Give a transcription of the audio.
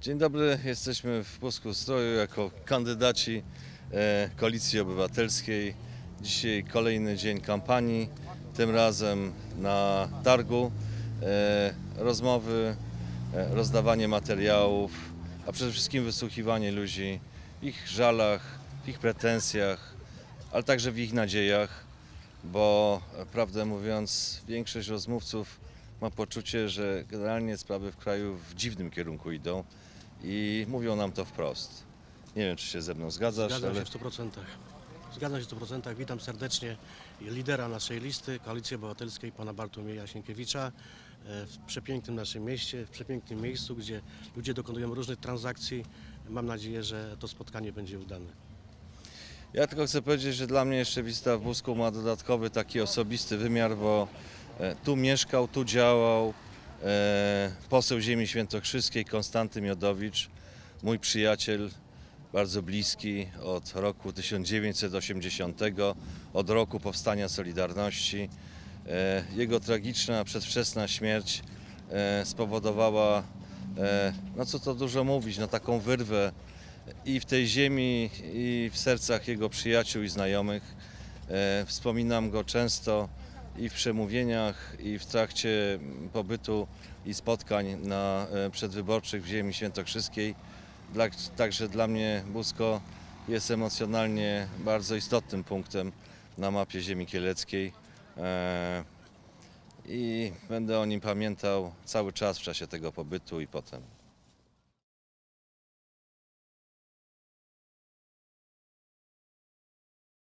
Dzień dobry, jesteśmy w Pusku Stroju jako kandydaci e, Koalicji Obywatelskiej. Dzisiaj kolejny dzień kampanii, tym razem na targu. E, rozmowy, e, rozdawanie materiałów, a przede wszystkim wysłuchiwanie ludzi w ich żalach, w ich pretensjach, ale także w ich nadziejach bo prawdę mówiąc, większość rozmówców ma poczucie, że generalnie sprawy w kraju w dziwnym kierunku idą i mówią nam to wprost. Nie wiem, czy się ze mną zgadzasz, Zgadzam ale się w 100%. Zgadzam się w 100%. Witam serdecznie lidera naszej listy Koalicji Obywatelskiej, pana Bartłomieja Sienkiewicza e, w przepięknym naszym mieście, w przepięknym miejscu, gdzie ludzie dokonują różnych transakcji. Mam nadzieję, że to spotkanie będzie udane. Ja tylko chcę powiedzieć, że dla mnie jeszcze wizyta w Busku ma dodatkowy taki osobisty wymiar, bo e, tu mieszkał, tu działał e, poseł ziemi świętokrzyskiej Konstanty Miodowicz, mój przyjaciel, bardzo bliski od roku 1980, od roku powstania Solidarności. E, Jego tragiczna, przedwczesna śmierć spowodowała, no co to dużo mówić, no taką wyrwę i w tej ziemi, i w sercach jego przyjaciół i znajomych. E, Wspominam go często i w przemówieniach, i w trakcie pobytu i spotkań na e, przedwyborczych w ziemi świętokrzyskiej. Dla, także dla mnie Busko jest emocjonalnie bardzo istotnym punktem na mapie ziemi kieleckiej. E, I będę o nim pamiętał cały czas w czasie tego pobytu i potem.